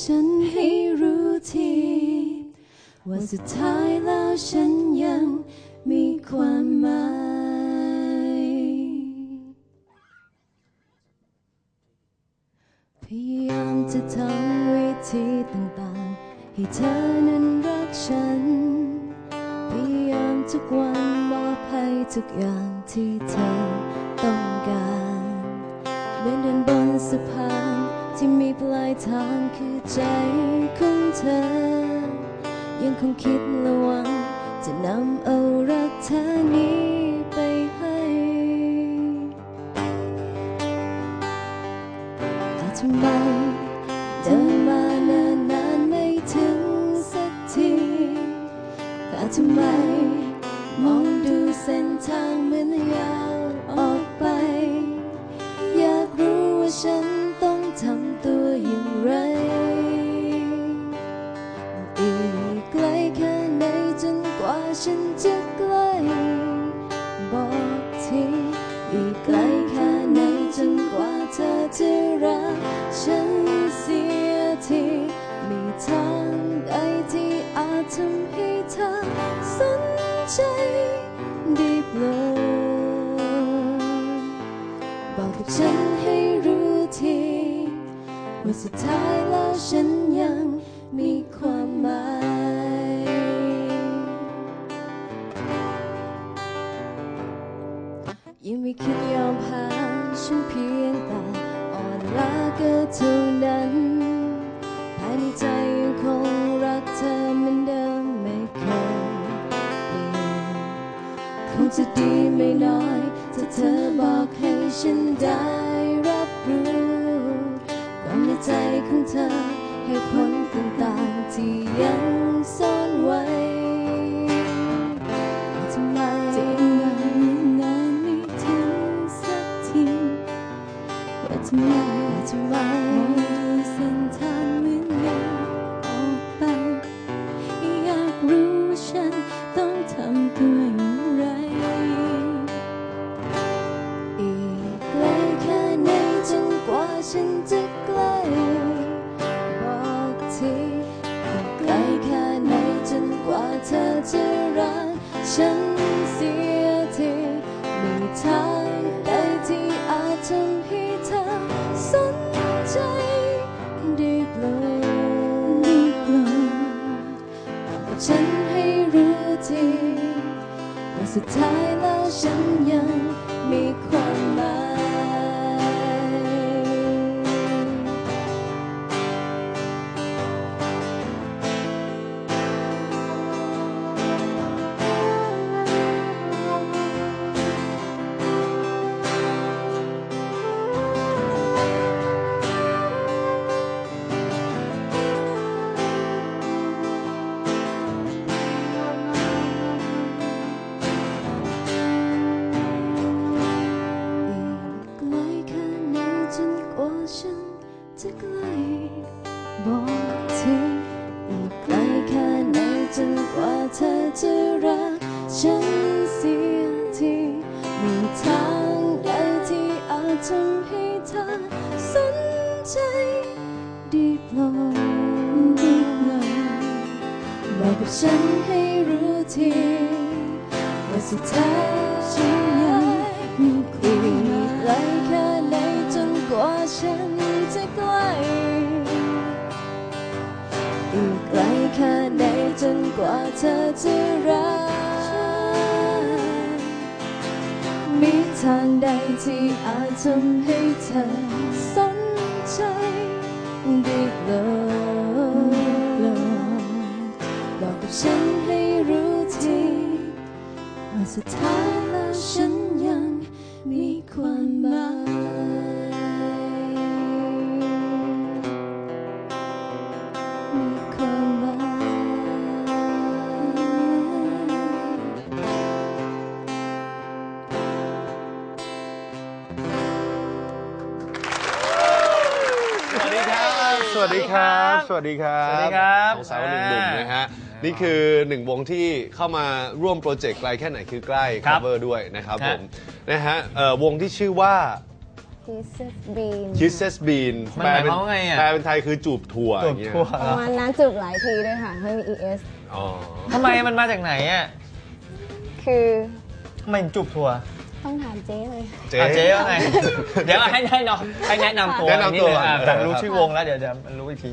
ฉันให้รู้ที ว่าสุดท้ายแล้วฉันยังมีความหมายพยายามจะทำวิธีต่างๆ ให้เธอนั้นรักฉัน พยายามทุกวันมอบให้ทุกอย่างที่เธอต้องการเดินเดินบนสะพาน ที่มีปลายทางคือใจของเธอ ยังคงคิดระวัง จะนำเอารักเธอนี้ไปให้แต่ทำไม ใจด้เบลอบอกกับฉันให้รู้ทีว่าสุดท้ายแล้วฉันยังมีความหมาย No. สุด鲜艳าย จะรักฉันเสียทีมีทางใดที่อาจทำให้เธอสนใจดีโปรดีโปรบอกกับฉันให้รู้ทีว่าสุดท้าย ธอจะรักมีทางใดที่อาจทำให้เธอสนใจได้โปรดบอกกับฉันให้รู้ทีว่าสุดท้ายแล้วฉันยังมีความหมาย วัสดีครับ สวัสดีครับสวัสดีครับสาวหนึ่งหนุ่มนะฮะ นี่คือหนึ่งวงที่เข้ามาร่วมโปรเจกต์ไกลแค่ไหนคือใกล้ ครับ cover ด้วยนะครับผม นะฮะวงที่ชื่อว่า Kisses Bean Kisses Bean มันหมายไงอะ แปลเป็นไทยคือจูบถั่วอย่างเประมาณนั้นจูบหลายทีด้วยค่ะไม่มี ES อ๋อ ทำไมมันมาจากไหนอะคือ ทำไมถึจูบถั่ว ต้องถามเจ๊เลย เจ๊อะเจ๊ว่าไง เดี๋ยวให้ให้น้องให้แนะนำตัวแนะนำตัวดงอะก่อนแต่รู้ชื่อวงแล้วเดี๋ยวเดี๋ยวมันรู้อีกที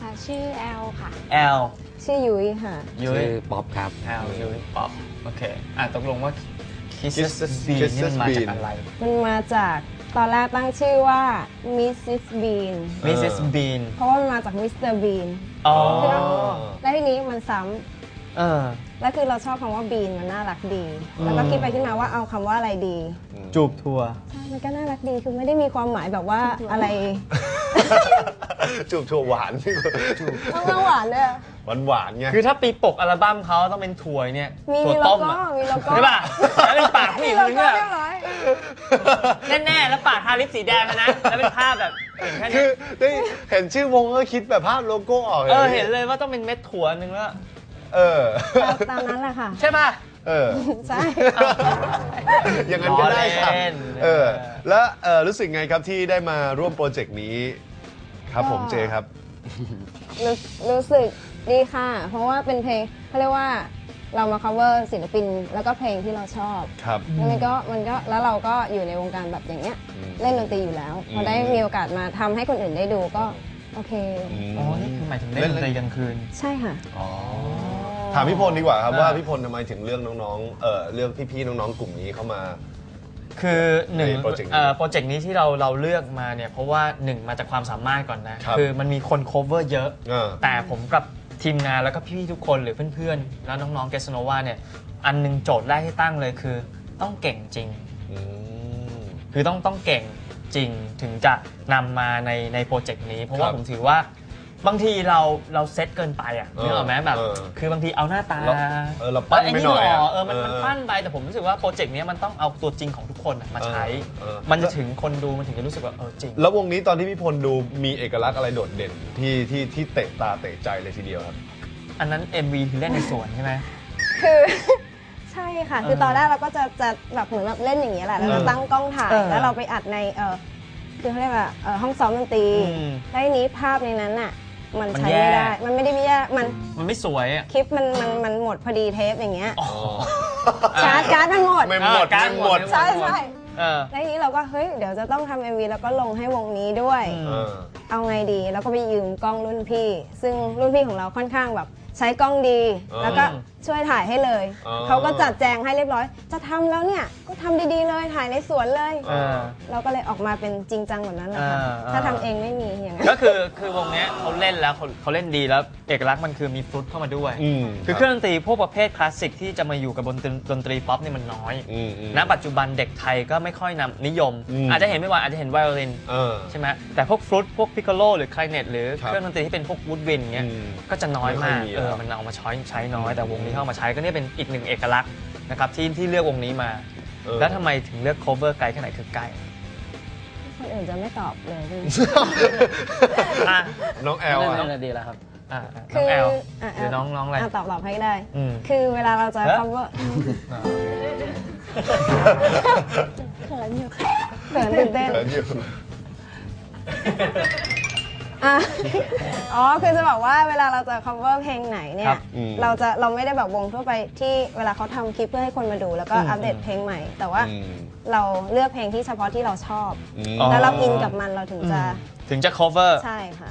ค่ะชื่อแอลค่ะ แอลชื่อยุ้ยค่ะ ยุ้ยชื่อป๊อปครับ แอลยุ้ยป๊อปโอเคอะตกลงว่า Kisses Kisses Bean นี่มันมาจาก Bean อะไร มันมาจากตอนแรกตั้งชื่อว่า Mrs. Bean Mrs Bean เพราะว่ามันมาจาก Mr. Bean อ๋อ แล้วทีนี้มันซ้ เออำแล้วคือเราชอบคำว่า Bean มันน่ารักดี แล้วก็คิดไปคิดมาว่าเอาคำว่าอะไรดี จูบทัวร์ใช่ มันก็น่ารักดี คือไม่ได้มีความหมายแบบว่าอะไรจูบถั่วหวานต้องมาหวานเลยหวานหวานๆไง คือถ้าปีปกอัลบั้มเขาต้องเป็นถั่วเนี่ยมีถั่วมีโลต้มโก้อะมีโลโก้ ใช่ป่ะแล้วเป็นปากผู้หญิงโลคนนึงโก้อะเรียบร้อย แน่ๆแล้วปากทาลิปสีแดงเลยนะแล้วเป็นภาพแบบเห็นแค่คืนี้อได้เห็นชื่อวงก็คิดแบบภาพโลโก้ออกเออเห็นเลยว่าต้องเป็นเม็ดถั่วนึงแล้ว เออ ตามนั้นแหละค่ะ ใช่ป่ะ เออ ใช่ อย่างนั้นก็ได้ครับ ล้อเล่น เออ แล้วเออรู้สึกไงครับที่ได้มาร่วมโปรเจกต์นี้ ครับผมเจครับ รู้รู้สึกดีค่ะ เพราะว่าเป็นเพลงเขาเรียกว่าเรามา cover ศิลปิน แล้วก็เพลงที่เราชอบ ครับ แล้วมันก็มันก็แล้วเราก็อยู่ในวงการแบบอย่างเงี้ย อืมเล่นดนตรีอยู่แล้ว พอได้มีโอกาสมาทำให้คนอื่นได้ดูก็ โอเค อ๋อ นี่คือหมายถึงเล่นดนตรีกลางคืน ใช่ค่ะ อ๋อ ถามพี่พลดีกว่าครับเออว่าพี่พลทำไมถึงเรื่องน้องๆ เออเรื่องพี่ๆน้องๆกลุ่มนี้เข้ามา คือหนึ่งในโปรเจกต์นี้เอ่อโปรเจกต์นี้ที่เราเราเลือกมาเนี่ย เพราะว่าหนึ่งมาจากความสามารถก่อนนะครับคือมันมีคน cover เยอะ เออ แต่ผมกับทีมงานแล้วก็พี่ๆทุกคนหรือเพื่อนๆ แล้วน้องๆเกสโนวาเนี่ย อันหนึงโจทย์แรกที่ตั้งเลยคือ ต้องเก่งจริง อืม คือต้องต้องเก่ง จริงถึงจะนำมาในในโปรเจกต์นี้ เพราะว่าครับผมถือว่าบางทีเราเราเซตเกินไปอะเออนึกออกไหมแบบ เออคือบางทีเอาหน้าตาเราเออเราปั้นไอ้ไปนี่หน่อยหล่ออะเออมันมันเออ ปั้นไปแต่ผมรู้สึกว่าโปรเจกต์เนี้ยมันต้องเอาตัวจริงของทุกคนอะมาใช้เออเออมันจะถึงคนดูมันถึงจะรู้สึกว่าเออจริง แล้ววงนี้ตอนที่พี่พลดูมีเอกลักษณ์อะไรโดดเด่นที่ที่ที่เตะตาเตะใจเลยทีเดียวครับ อันนั้น MV คือเล่นในสวนใช่ไหม คือใช่ค่ะ คือเออตอนแรกเราก็จะจะแบบเหมือนแบบเล่นอย่างเงี้ยแหละแล้วเราเออตั้งกล้องถ่ายเออ แล้วเราไปอัดในเออคือเขาเรียกว่าเอ่อห้องซ้อมดนตรีอืม แล้วทีนี้ภาพในนั้นน่ะมันมันใช้แย่ ไม่ได้ มันไม่ได้ไม่แย่มันมันไม่สวยอะคลิปมันมันมันหมดพอดีเทปอย่างเงี้ยอ๋อการ์ดการ์ดมันหมดไม่หมดเออการไม่หมดหมด ใช่ใช่เออ แล้วทีนี้เราก็เฮ้ยเดี๋ยวจะต้องทำเอ็มวีแล้วก็ลงให้วงนี้ด้วยอืมเออ เอาไงดีแล้วก็ไปยืมกล้องรุ่นพี่ ซึ่งรุ่นพี่ของเราค่อนข้างแบบใช้กล้องดีอ๋อแล้วก็ช่วยถ่ายให้เลย อ๋อ เขาก็จัดแจงให้เรียบร้อย จะทำแล้วเนี่ยก็ทำดีๆเลยถ่ายในสวนเลยเออเราก็เลยออกมาเป็นจริงจังกว่านั้นแหละค่ะอ่าอ่า ถ้าทำเองไม่มีอย่างนั้น ก็คือคือวงเนี้ยเขาเล่นแล้วเขาเขาเล่นดีแล้วเอกลักษณ์มันคือมีฟลุตเข้ามาด้วย อืมคือเครื่องดนตรีพวกประเภทคลาสสิกที่จะมาอยู่กับบนดนดนตรีป๊อปเนี่ยมันน้อย อืมอืม ณปัจจุบันเด็กไทยก็ไม่ค่อยนำนิยม อืม อาจจะเห็นไม่ว่าอาจจะเห็นไวโอลินเออ ใช่ไหมแต่พวกฟลุตพวกพิ c โ o หรือคลเนตหรือครับเครื่องดนตรีที่เป็นพวกวูดวินเงี้ยอืมก็จะน้อยมากไม่ค่อยมีเออแล้ว มันเอามาใช้ใช้น้อยแต่วงนี้เข้ามาใช้ก็เนี่ยเป็นอีกหนึ่งเอกลักษณ์นะครับที่ที่เลือกวงนี้มา เออ แล้วทำไมถึงเลือก cover ไกลแค่ไหนคือไกลคนอื่นจะไม่ตอบเลยพี่อะน้องแอลนั่อะนน่ะดีแล้วครับ อะอะน้องแอลอะหรือน้องน้องอะไระตอบตอบให้ก็ได้ อืมคือเวลาเราจะเอ๊ะ cover เขินอยู่เขินตื่นเต้น เขินอยู่ อะอ๋อคือจะบอกว่าเวลาเราจะ cover เพลงไหนเนี่ครัยบอืมเราจะเราไม่ได้แบบวงทั่วไปที่เวลาเขาทำคลิปเพื่อให้คนมาดูแล้วก็อืม อัปเดตเพลงใหม่ แต่ว่าอืมเราเลือกเพลงที่เฉพาะที่เราชอบ อืมอ๋อ แล้วเราอินกับมันเราถึงจะถึงจะ cover ใช่ค่ะ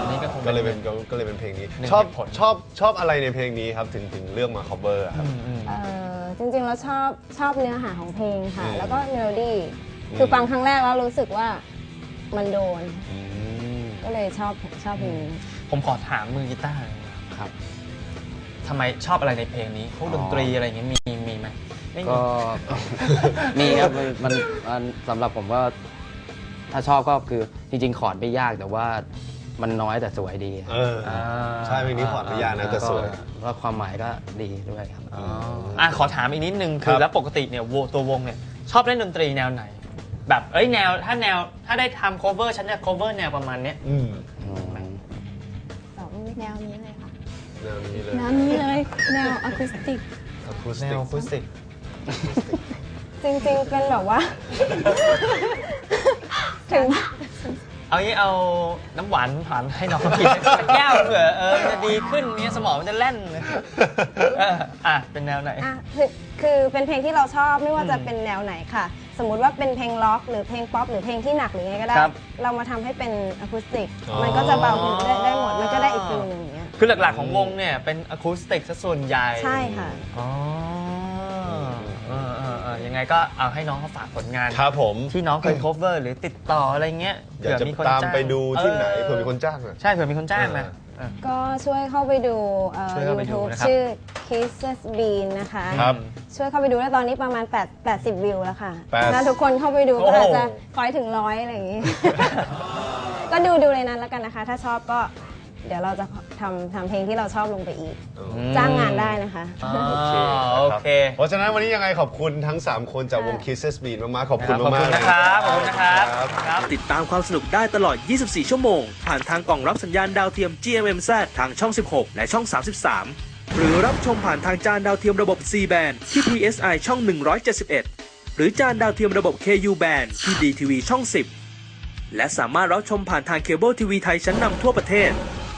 อันนี้ก็คง ก็เลยเป็นก็ก็เลยเป็นเพลงนี้ หนึ่งชอบเหตุผล ชอบชอบอะไรในเพลงนี้ครับถึงถึงเลือกมา cover อะครับ อืมอืม เอ่อจริงๆแล้วชอบชอบเนื้อหาของเพลงค่ะ อืมแล้วก็เมโลดี้อืม คือฟังครั้งแรกแล้วรู้สึกว่ามันโดน อืม ก็เลยชอบชอบเพลงนี้ ผมขอถามมือกีตาร์หน่อยครับ ทำไมชอบอะไรในเพลงนี้พวกดนตรีอะไรอย่างเงี้ยมีมีไหมไม่มี ก็ มีครับมันมันมันสำหรับผมก็ถ้าชอบก็คือจริงๆขอร์ดไม่ยากแต่ว่ามันน้อยแต่สวยดีเออ อ่าใช่เพลงนี้ขอดไม่ยากนะแต่สวยก็ก็ความหมายก็ดีด้วยครับ อ๋ออะขอถามอีกนิดนึงคคืรัอบ แล้วปกติเนี่ยวงตัววงเนี่ยชอบเล่นดนตรีแนวไหน แบบเอ้ยแนวถ้าแนวถ้าได้ทำ cover ฉันจะ cover แนวประมาณเนี้ยอืมอืมตอบไม่แนวนี้เลยค่ะแนวนี้เลยแนวนี้เลยแนวอะคูสติกอะคูสแนติวกอะคูสติกจริงๆเป็นแบบว่าถึง เอางี้เอาน้ำหวานผ่านให้น้องกินสักแก้วเผื่อเออจะดีขึ้นเนี่ยสมองมันจะแล่นเอออะเป็นแนวไหน อะคือคือเป็นเพลงที่เราชอบไม่ว่าจะอืมเป็นแนวไหนค่ะ สมมุติว่าเป็นเพลงล็อกหรือเพลงป๊อปหรือเพลงที่หนักหรือไงก็ได้ ครับเรามาทำให้เป็นอะคูสติก อ๋อ มันก็จะเบาได้ได้หมด มันก็ได้อีกฟิลหนึ่งอย่างเงี้ย คือหลักๆของวงเนี่ยเป็นอะคูสติกซะส่วนใหญ่ใช่ค่ะ อ๋อเออเออเออ ยังไงก็เอาให้น้องเขาฝากผลงาน ครับผม ที่น้องเคย cover หรือติดต่ออะไรเงี้ยอยากจะเผื่มีคนตามจ้งไปดูที่ไหนออเผื่อมีคนจ้างอะ ใช่เผื่อมีคนจ้างนะเออเออก็ช่วยเข้าไปดูเอ่อ ช่วยเข้าไปดู YouTube นะครับ ชื่อ Kisses Bean นะคะ ครับ ช่วยเข้าไปดูแล้วตอนนี้ประมาณ8 80 วิวแล้วค่ะ แปดถ้าทุกคนเข้าไปดูโอ้ ก็โหอาจจะคอยถึงร้อยอะไรอย่างงี้ ก็ดูดูในนั้นแล้วกันนะคะ ถ้าชอบก็ เดี๋ยวเราจะทำทำเพลงที่เราชอบลงไปอีก จ้างงานได้นะคะอ๋อโอเคโอนะครับเคเพราะฉะนั้นวันนี้ยังไงขอบคุณทั้ง 3 คนจากวง Kisses Bean มากๆขอบคุณขอบมาคุกณๆนะครับขอบคุณนะครับครับครับ ติดตามความสนุกได้ตลอด 24 ชั่วโมง ผ่านทางกล่องรับสัญญาณดาวเทียม GMMZ ทางช่อง 16 และช่อง 33 หรือรับชมผ่านทางจานดาวเทียมระบบ C band ที่ PSI ช่อง 171 หรือจานดาวเทียมระบบ KU band ที่ DTV ช่อง 10 และสามารถรับชมผ่านทางเคเบิลทีวีไทยชั้นนำทั่วประเทศ